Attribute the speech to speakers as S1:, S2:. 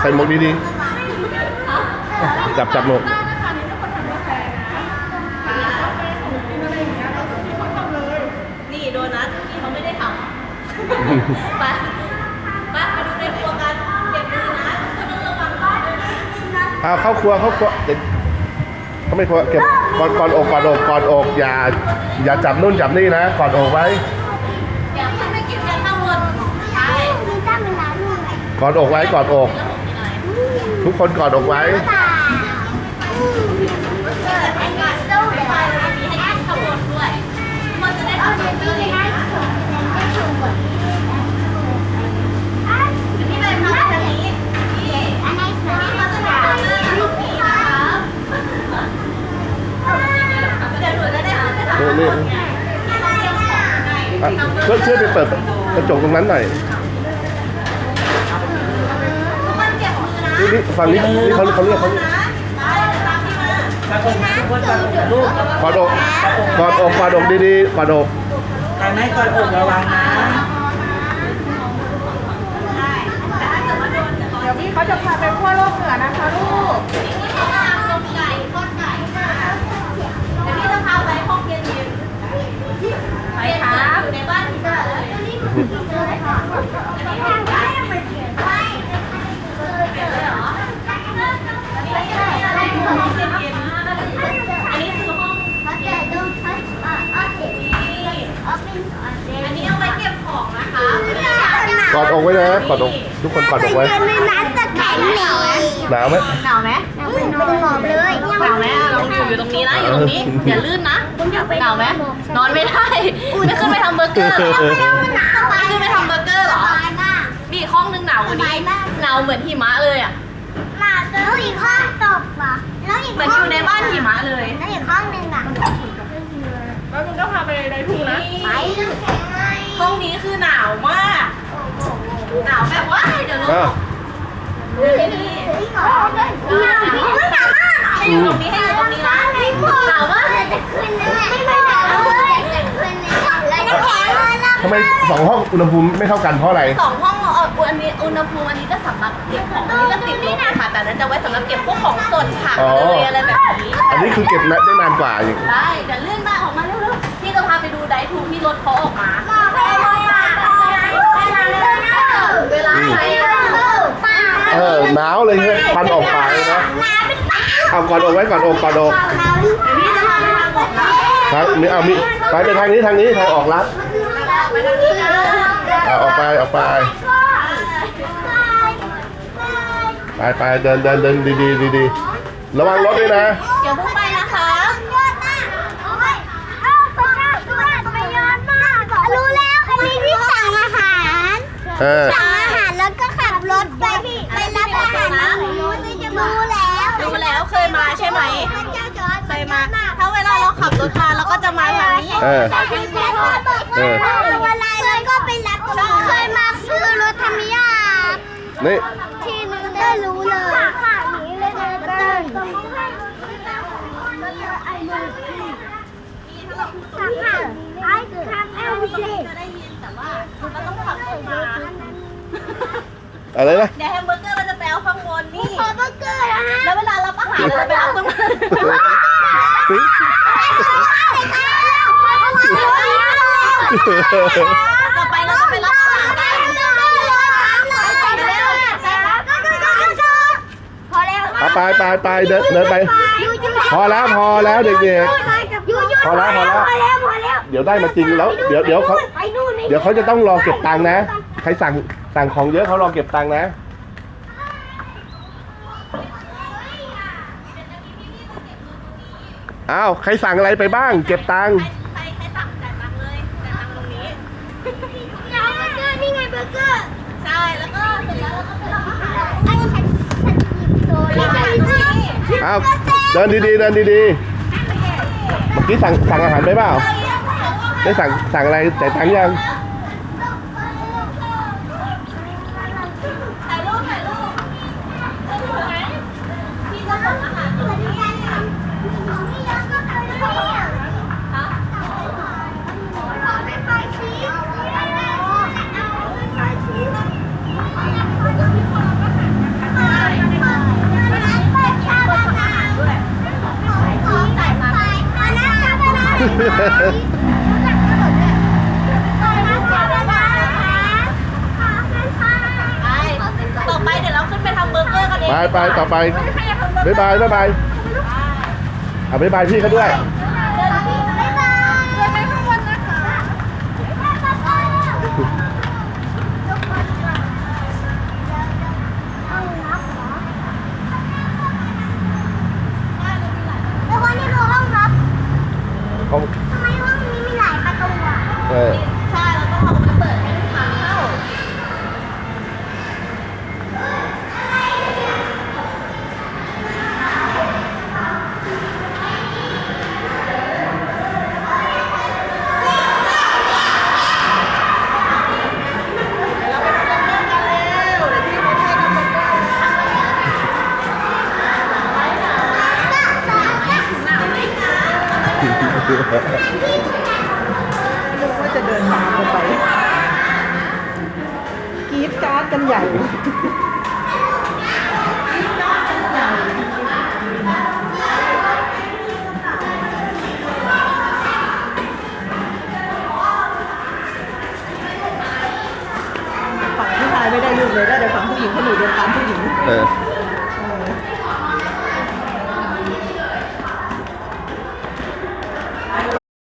S1: อะใส่หมวกดีๆจับจับหมวก
S2: นี่โดนัทที่เขาไม่ได้ทำไปไปไปดูในครัวกันเก็บมือนะต้องระวังบ้านด้วยนะ
S1: เอาเข้าครัวเข้าครัวเด็กเขาไม่ครัวเก็บก่อนก่อนอกก่อนอกก่อนอกอย่าอย่าจับนู่นจับนี่นะก่อนอกไว้
S2: อย่าขึ้นไปกินกันข้างบนใช่
S3: มีตั้งเวลาด้วย
S1: ก่อนอกไว้ก่อนอก ทุกคนก่อนอกไว้
S2: เกิดให้งานเจ้าไปมีให้กินข้างบนด้วยมันจะได้
S3: เอา
S2: ทำ
S3: เดี๋ยว
S2: เบอ
S3: นี้
S2: ร์เกอร์
S3: นะ
S2: เลย
S3: ผมจะชูก่อน
S2: พี่ไปทำแบบนี้นี่
S3: อันไหนสวย
S2: นี่มันจะทำเบอร์เกอร์ลูกนี้นะครับเดี๋ยวหนูจะได้ขึ้นไปทำ
S1: นี่นี่
S2: ที่เราเตรียมของให้
S1: อะช่วยช่วยไปเปิดกระจกตรงนั้นหน่อย
S2: ทุกคนเก็บมือ นี่
S1: ฝั่งนี้นี่เขาเขาเรียกเขา
S2: นะได้ตามที่มา
S4: ปากฏว่าทุกปากฏลูก
S1: ก่ออกก่ออกกอนอกดีๆก่ออก
S4: แต่ไม่ก่ออกระวังนะ
S2: เดี๋
S5: ยวพี่เขาจะพาไปขั้วโลกเหนือนะคะลูก
S2: เขาทำต้มไก่ทอดไก่มาเดี๋ยวพี่จะพาไปห้องเย็นเย็นไปครับอยู่ในบ้านที่บ้านเลยนี่คือเลยค่ะ ก็บของนะคะ
S1: กอดอกไว้นะกอดอกทุกคนกอดอกไว้
S3: ในนั้นจะแข็งหนียว
S1: หนาวไหม
S2: หนาวไหม
S3: เป็นหอมเลย
S2: หนาวไหมอะเราอยู่อยู่ตรงนี้นะอยู่ตรงนี้อย่าลื่นนะหนาวไหมนอนไม่ได้ไม่ขึ้นไปทำเบอร์เกอร์หรอไม่ขึ้นไปทำเบอร์เกอร์เหรอมีอีกห้องนึงหนาวกว่านี้หนาวเหมือนหิมะเลยอะ
S3: มา แล้วอีกห้องตกอะแล้วอีก
S2: เหมือนอยู่ในบ้านหิมะเลย
S3: แล้วอีกห้องหนึ่งอะ
S5: แล้วมึงก็พาไปในทุ่งนะ
S3: ไปน้ำแข็งไง
S2: ห้องนี้คือหนาวมาก หนาวแบบว่าเดี๋ยวล
S1: อ้าว
S2: งที่นี่
S3: อีกห้องหนึ่งหนาวไม่หนาวมาก
S2: ให้อยู่ตรงนี้ให้อยู่ตรงนี้นะหนาวมาก
S3: จะขึ้นเลยไม่หนาวเลยจะขึ้นเลยแล้วน้ำแข็งเลยนะ
S1: ทำไมสองห้องอุณหภูมิไม่เท่ากันเพราะอะไร
S2: สองห้องเอออันนี้อุณหภูมิอันนี้จะสำหรับเก็บของอันนี้จะติดลบค่ะแต่นั้นจะไว้สำหรับเก็บพวกของสดผัก
S1: อ๋อ
S2: เลยอะไรแบบนี้
S1: อันนี้คือเก็บได้นานกว่าอีก
S2: ได้เดี๋ยวเลื่อนมาออกมาเร็วๆพี่จะพาไปดูไดทูที่รถเขาออกมา
S3: ไปเลยอะไปเลยนะ
S2: เวลาไหนอะ
S3: ป้า
S1: เออหนาวเลยใช่ไหมควันออกปากเลยนะ
S3: น้ำเป็นป้า
S1: เอาก่อนอกไว้ก่อนอกก่อนอก
S2: เดี๋ยวพี่จะพาไปทางออกนะครับ
S1: มีเอามีไปไปทางนี้ทางนี้ทางออกลัด
S2: ไปทางนี้นะ
S1: เอาออกไปออกไป ไปไปเดินเดินเดินดีดีดีดีระวังรถด้วยนะ
S2: เดี๋ยวเพิ่งไปนะคะ
S3: รู้แล้วอันนี้ที่สั่งอาหาร
S1: เออ
S3: สั่งอาหารแล้วก็ขับรถไปไปรับอาหารนะรู้จะรู้แล้ว
S2: ดูแล้วเคยมาใช่ไหม
S3: เจ้าจอร์ด
S2: เคยมาถ้าเวลาเราขับรถมาเราก็จะมาทางนี้
S1: เออ
S3: เอออะไรแล้วก็ไปรับเคยมาซื้อรถธรรมยา
S1: นี่
S3: ทีนึงได้รู้เลยขานี้เลยนะเต้นขาขาไอ้ทางเอลเจ
S2: จะได้ยินแต่ว่าเราต้องขับรถมา
S1: อะไรนะ
S2: เดี๋ยวแฮมเบอร์เกอร์เราจะไปเอาข้างบนนี่
S3: ขอเบอร์เกอร์นะฮะ
S2: แล้วเวลารับอาหารเราจะไปรับข้างบนต่อไปเราจะไปรับอาหารกัน
S3: พอแล้ว
S1: เอาไปไปไปเดินเดินไป พอแล้วพอแล้วเด็กพอแล้วพอแล้ว
S3: พอแล้วพอแล้ว
S1: ๆ เดี๋ยวได้มาจริงแล้ว เดี๋ยวเดี๋ยวเขา
S3: ไปนู่น
S1: เดี๋ยวเขาจะต้องรอเก็บตังค์นะ ใครสั่งสั่งของเยอะเขารอเก็บตังค์นะ อ้าว ใครสั่งอะไรไปบ้าง เก็บตังค์
S2: ใครใครสั่งจ่ายตังค์เลยจ่ายตังค์ตรงนี้
S3: เอาเบอร์เกอร์นี่ไงเบอร์เกอร์
S2: ใช่แล้วก็เสร็จแล้วเราก็ไปรับอาหาร
S3: ไอ้ฉันฉันหยิบโซนี่ไงนี่
S1: อ้าว เดินดีๆ เดินดีๆ เมื่อกี้สั่งสั่งอาหารไปเปล่าไ để
S2: thằng thằng này chạy thắng nha Ha ha ha. ไป
S1: ไป
S3: ต่อไปบ๊ายบายบ๊ายบายอะบ๊ายบายพี่เขาด้วย
S2: แล้ววันนี้คือห้องรับ
S3: เขา
S2: ทำไมห้องนี้มีหลายประตูอะ
S4: ว่าจะเดินตามกันไปกรีดการ์ดกันใหญ่ฝั่งผู้ชายไม่ได้ลูกเลยได้แต่ฝั่งผู้หญิงเขาหนูเดินตามผู้หญิง
S3: เออ